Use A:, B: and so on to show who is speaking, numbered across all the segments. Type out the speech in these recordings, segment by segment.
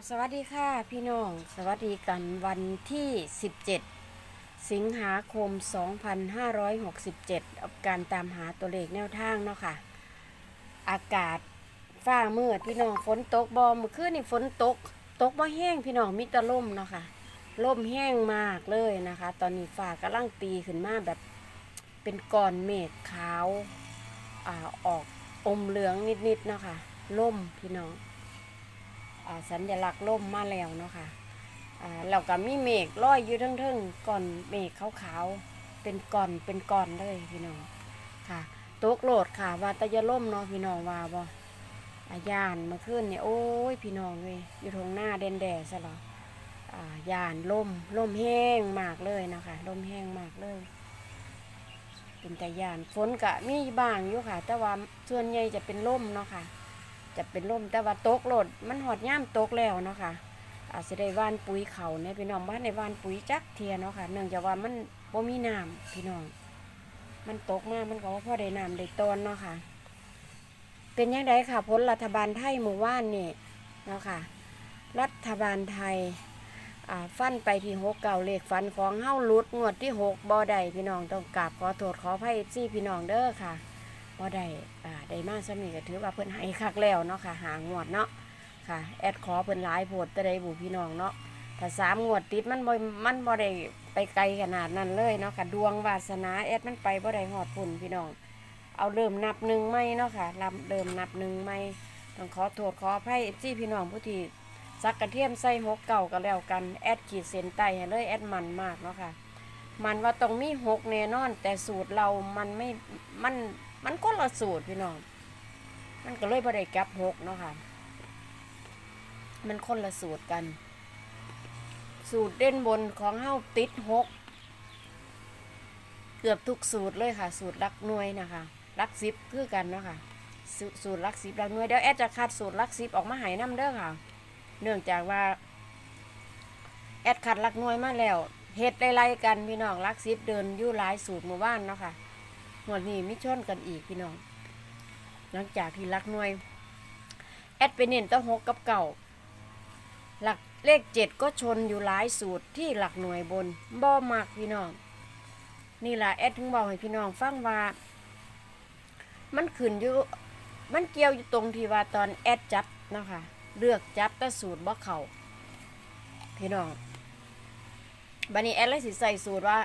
A: บสวัสดีค่ะพี่น้อง สวัสดีกันวันที่ 17 สิงหาคม 2567กับการตามหาตัวเลขแนวทางเนาะค่ะ อากาศฟ้ามืดพี่น้องฝนตกบอมเมื่อคืนนี่ฝนตก ตกบ่แห้งพี่น้องมีแต่ลมเนาะค่ะล่มแห้งมากเลยนะคะ ตอนนี้ฟ้ากำลังตีขึ้นมาแบบเป็นก้อนเมฆขาวอ่าออกอมเหลืองนิดๆเนาะค่ะล่มพี่น้อง สัญลักษณ์ล่มมาแล้วเนาะค่ะอ่าแล้วก็มีเมฆลอยอยู่เทิงๆก่อนเมฆขาวๆเป็นก่อนเป็นก่อนเลยพี่น้องค่ะตกโหลดค่ะว่าตะยาล่มเนาะพี่น้องว่าบ่อายานมื่อคืนเนี่ยโอ้ยพี่น้องเลยอยู่ตรงหน้าเด่นแดดซะหรออายานล่มล่มแห้งมากเลยนะคะล่มแห้งมากเลย เป็นแต่ยานฝนก็มีบางอยู่ค่ะ แต่ว่าส่วนใหญ่จะเป็นล่มเนาะค่ะ จะเป็นลมแต่ว่าตกโลดมันหอดย่ามตกแล้วเนาะค่ะอาจจะได้ว่านปุ๋ยเขาเนี่ยพี่น้องบ้านในว่านปุ๋ยจักเทียเนาะค่ะเนื่องจากว่ามันบ่มีน้ำพี่น้อง มันตกมากมันก็ว่าพอได้น้ำได้ต้นเนาะค่ะ เป็นยังไงค่ะผลรัฐบาลไทยหมู่ว่านนี่เนาะค่ะ รัฐบาลไทยฟันไปที่หกเก่าเลขฟันของเฮ้าลุดงวดที่หกบ่ได้พี่น้องต้องกราบขอโทษขออภัยซี่พี่น้องเด้อค่ะ พอได้อ่าได้มาสมีก็ถือว่าเพิ่นให้คักแล้วเนาะค่ะหางวดเนาะค่ะแอดขอเพิ่นหลายโพดแต่ได้บุพี่น้องเนาะถ้าสามงวดติดมันบ่มันบ่ได้ไปไกลขนาดนั้นเลยเนาะค่ะดวงวาสนาแอดมันไปบ่ได้ฮอดพุ่นพี่น้อง เอาเริ่มนับหนึ่งไม่เนาะค่ะลำเริ่มนับหนึ่งไม่ต้องขอโทษขออภัยจี้พี่น้องผู้ที่ซักกระเทียมใส่หกเก่าก็แล้วกันแอดขีดเส้นใต้ให้เลยแอดมันมากเนาะค่ะมันว่าต้องมีหกแน่นอน แต่สูตรเรามันไม่มัน มันก็ละสูตรพี่น้อง มันก็เลยบ่ได้กับหกเนาะค่ะ มันคนละสูตรกัน สูตรเด่นบนของเฮาติดหกเกือบทุกสูตรเลยค่ะ สูตรลักหน่วยนะคะลักสิบคือกันเนาะค่ะสูสูตรลักสิบลักหน่วยเดี๋ยวแอดจะคัดสูตรลักสิบออกมาหายน้ำเด้อค่ะ เนื่องจากว่า แอดคัดลักหน่วยมาแล้วเฮ็ดไล่ๆกันพี่น้องลักซิบเดินยู่หลายสูตรหมู่บ้านเนาะค่ะ หมวดนี้มิชนกันอีกพี่น้อง หลังจากที่ลักหน่วย แอดไปเน้นตั้งหกกับเก่า หลักเลขเจ็ดก็ชนอยู่หลายสูตรที่หลักหน่วยบนบ่มักพี่น้อง นี่แหละแอดถึงบอกให้พี่น้องฟังว่า มันขึ้นอยู่ มันเกี่ยวอยู่ตรงที่ว่าตอนแอดจับนะคะเลือกจับแต่สูตรบ่เข่าพี่น้องบันนี้แอดเลยสิใส่สูตรว่า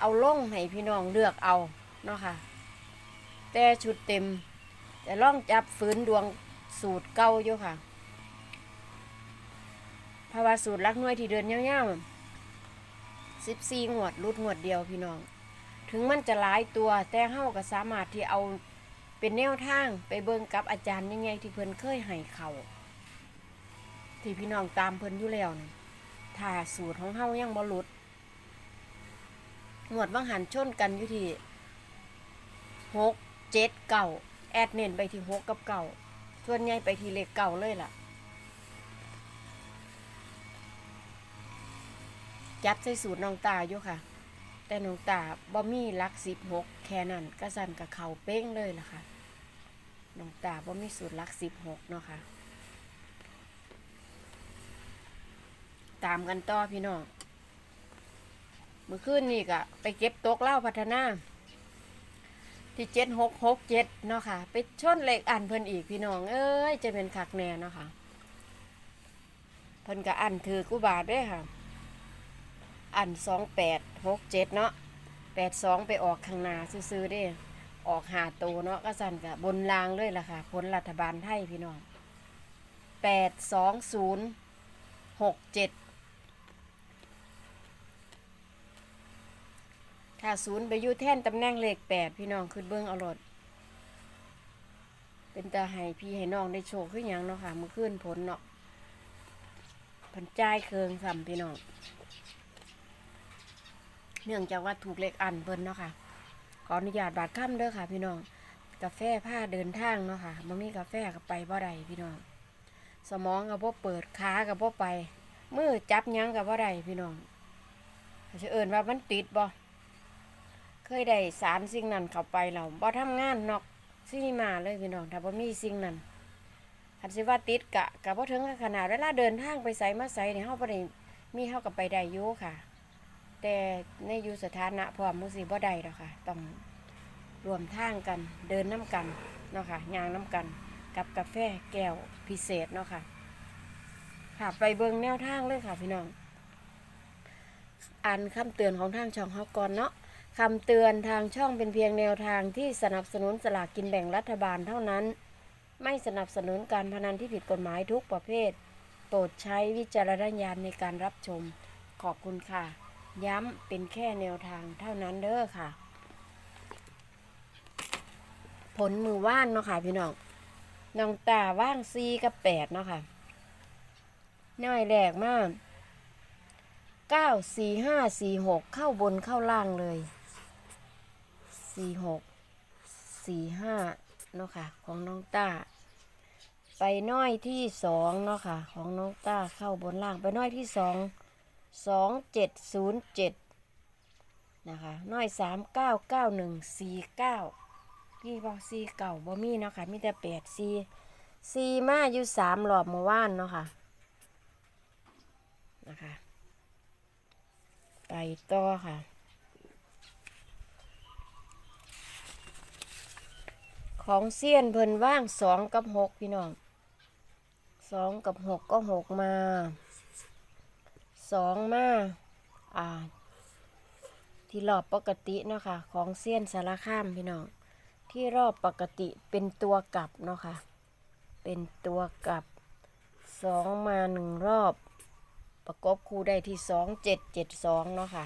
A: เอาลงให้พี่น้องเลือกเอา เนาะค่ะ แต่ชุดเต็ม แต่ล่องจับฝืนดวงสูตรเก่าอยู่ค่ะเพราว่าสูตรลักน่วยที่เดินยาวๆสิบสี่งวดรุดงวดเดียวพี่น้อง ถึงมันจะหลายตัว แต่เฮาก็สามารถที่เอาเป็นแนวทางไปเบิ่งกับอาจารย์ยังไงที่เพิ่นเคยให้เขาที่พี่น้องตามเพิ่นอยู่แล้วนะถ้าสูตรของเฮายังบ่หลุดงวดว่างหันชนกันอยู่ที่ หกเจ็ดเก่าแอดเน้นไปที่หกกับเก่าส่วนใหญ่ไปที่เลขเก่าเลยล่ะ จัดใส่สูตรน้องตาอยู่ค่ะ แต่น้องตาบ่มีลักสิบหกแค่นั้นก็สั่นกับเขาเป้งเลยล่ะค่ะน้องตาบ่มีสูตรลักสิบหกเนาะค่ะตามกันต่อพี่น้องเมื่อคืนนี่ก็ไปเก็บตกเล่าพัฒนา ที่เจ็ดหกหกเจ็ดเนาะค่ะ ไปชนเลขอันเพิ่นอีกพี่น้อง เอ้ย จะเป็นคักแน่เนาะค่ะ เพิ่นก็อันถือกูบาทด้วยค่ะ อันสองแปดหกเจ็ดเนาะแปดสองไปออกข้างหน้าซื้อๆด้ออกหาโตเนาะก็สั่นกับบนรางเลยล่ะค่ะผลรัฐบาลไทยพี่น้องแปดสองศูนย์หกเจ็ด ถ้าศูนย์ไปอยู่แท่นตำแหน่งเลขแปดพี่น้องคือเบิ้องเอารถเป็นตาให้พี่ให้น้องได้โชคขึ้นยังเนาะค่ะมื่อคืนผลเนาะพันจ่ายเคืองสัมพี่น้องเนื่องจากว่าถูกเลขอันเพิ่นเนาะค่ะขออนุญาตบาดค่ำเด้อค่ะ พี่น้องกาแฟผ้าเดินทางเนาะค่ะมันมีกาแฟกับไปบ่ได้พี่น้อง สมองกับพ่เปิดขากับพ่ไปมือจับยังกับบ่ได้พี่น้องจะเอินว่ามันติดบ่ เคยได้สารสิ่งนั้นเข้าไปเราบ่ทำงานนอกซินิมาเลยพี่น้องถ้าบ่มีสิ่งนั้นคันสิว่าติดกะกะบ่ถึงกับขนาดเวลาเดินทางไปไสมาไสนี่เฮาบ่ได้มีเฮาก็ไปได้อยู่ค่ะ แต่ในอยู่สถานะพร้อมมือสิบ่ได้ดอกค่ะ ต้องรวมทางกันเดินน้ำกันเนาะค่ะย่างน้ำกัน กับกาแฟแก้วพิเศษเนาะค่ะ ค่ะไปเบิ่งแนวทางเลยค่ะพี่น้องอ่านคำเตือนของทางช่องเฮาก่อนเนาะ คำเตือนทางช่องเป็นเพียงแนวทางที่สนับสนุนสลากกินแบ่งรัฐบาลเท่านั้น ไม่สนับสนุนการพนันที่ผิดกฎหมายทุกประเภท โปรดใช้วิจารณญาณในการรับชม ขอบคุณค่ะ ย้ำเป็นแค่แนวทางเท่านั้นเด้อค่ะ ผลมือว่านเนาะค่ะพี่น้องน้องตาว่างซีกับแปดเนาะค่ะน้อยแรกมากเก้าสี่ห้าสี่หกเข้าบนเข้าล่างเลย สี่หกสี่ห้าเนาะค่ะ ของน้องต้า ไปน้อยที่สองเนาะค่ะ ของน้องต้าเข้าบนล่างไปน้อยที่สองสองเจ็ดศูนย์เจ็ดนะคะน้อยสามเก้าเก้าหนึ่งสี่เก้าพี่บอกสี่เก่าบ่มีเนาะค่ะมีแต่แปดสี่สี่มาอยู่สามหลอบเมื่อวานเนาะค่ะนะคะไปต่อค่ะ ของเซียนเพิ่นว่างสองกับหกพี่น้องสองกับหกก็หกมาสองมาอ่า ที่รอบปกติเนาะค่ะ ของเซียนสารข้ามพี่น้องที่รอบปกติเป็นตัวกลับเนาะค่ะ เป็นตัวกลับสองมาหนึ่งรอบ ประกบคู่ได้ที่สองเจ็ดเจ็ดสองเนาะค่ะ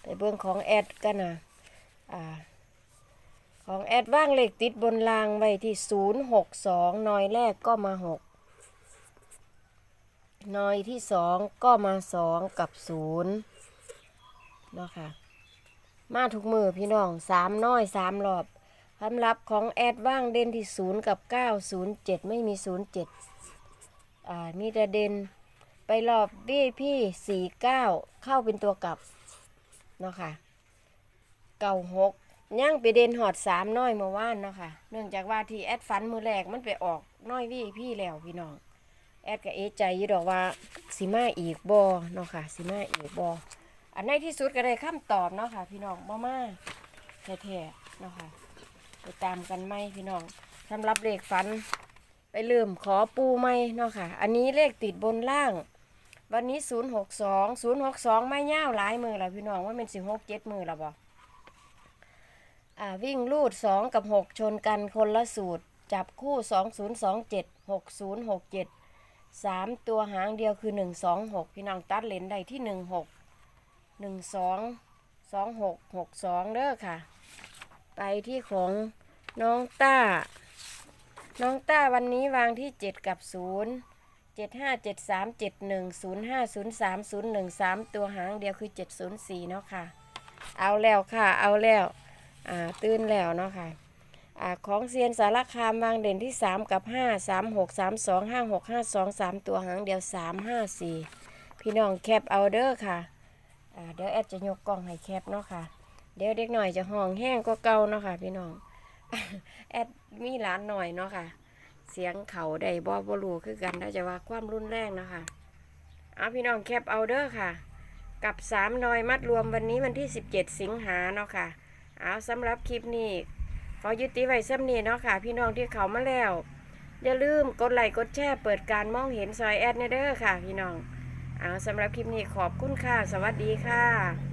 A: ไปเบื้องของแอดกันนะอ่า ของแอดว่างเลขติดบนรางไว้ที่ศูนย์หกสองนอยแรกก็มาหกนอยที่สองก็มาสองกับศูนย์เนาะค่ะ มาทุกมือพี่น้องสามน้อยสามรอบคำรับของแอดว่างเด่นที่ศูนย์กับเก้าศูนย์เจ็ดไม่มีศูนย์เจ็ดอ่า มีแต่เด่นไปรอบพี่พี่สี่เก้าเข้าเป็นตัวกลับ เนาะค่ะ เก้าหก ย่างไปเด่นหอดสามน้อยเมื่อวานเนาะค่ะ เนื่องจากว่าที่แอดฟันมือแรกมันไปออกน้อยวี่พี่แล้วพี่น้อง แอดก็เอใจอยู่ดอกว่าสิมาอีกบอเนาะค่ะสิมาอีกบออันในที่สุดก็ได้คำตอบเนาะค่ะ พี่น้องบ่มาแท้ๆเนาะค่ะไปตามกันไหมพี่น้องสำหรับเลขฝัน ไปลืมขอปูไหมเนาะค่ะ อันนี้เลขติดบนล่าง วันนี้ศูนย์หกสองศูนย์หกสองไม่ย่าวหลายมือแล้วพี่น้องว่าเป็นสิหกเจ็ดมือแล้วบอ อ่าวิ่งลูด 2 กับ 6 ชนกันคนละสูตร จับคู่ 2027 6067 3 ตัวหางเดียวคือ 126 พี่น้องตัดเลนได้ที่ 16 12 26 62เด้อค่ะ ไปที่ของน้องต้า น้องต้าวันนี้วางที่ 7 กับ 0 75 73 71 05 03 01 3 ตัวหางเดียวคือ 704 เนาะค่ะ เอาแล้วค่ะ เอาแล้ว อ่าตื่นแล้วเนาะค่ะอ่าของเซียนสารคามวางเด่นที่ 3 กับ 5 3 6 3 2 5 6 5 2 3 ตัวหางเดียว 3 5 4 พี่น้องแคปเอาเด้อค่ะอ่าเดี๋ยวแอดจะยกกล้องให้แคปเนาะค่ะ เดี๋ยวเด็กหน่อยจะห้องแห้งก็เก่าเนาะค่ะ พี่น้องแอดมีหลานหน่อยเนาะค่ะ เสียงเขาได้บ่บ่รู้คือกันถ้าจะว่าความรุนแรงเนาะค่ะเอาพี่น้องแคปเอาเด้อค่ะ กับ 3 หน่อยมัดรวมวันนี้วันที่ 17 สิงหาเนาะค่ะ เอาสำหรับคลิปนี้ ขอยุติไว้ซ้ำนี้เนาะค่ะ พี่น้องที่เขามาแล้ว อย่าลืมกดไลค์กดแชร์เปิดการมองเห็นซอยแอดเนเดอร์ค่ะ พี่น้องเอาสำหรับคลิปนี้ขอบคุณค่ะ สวัสดีค่ะ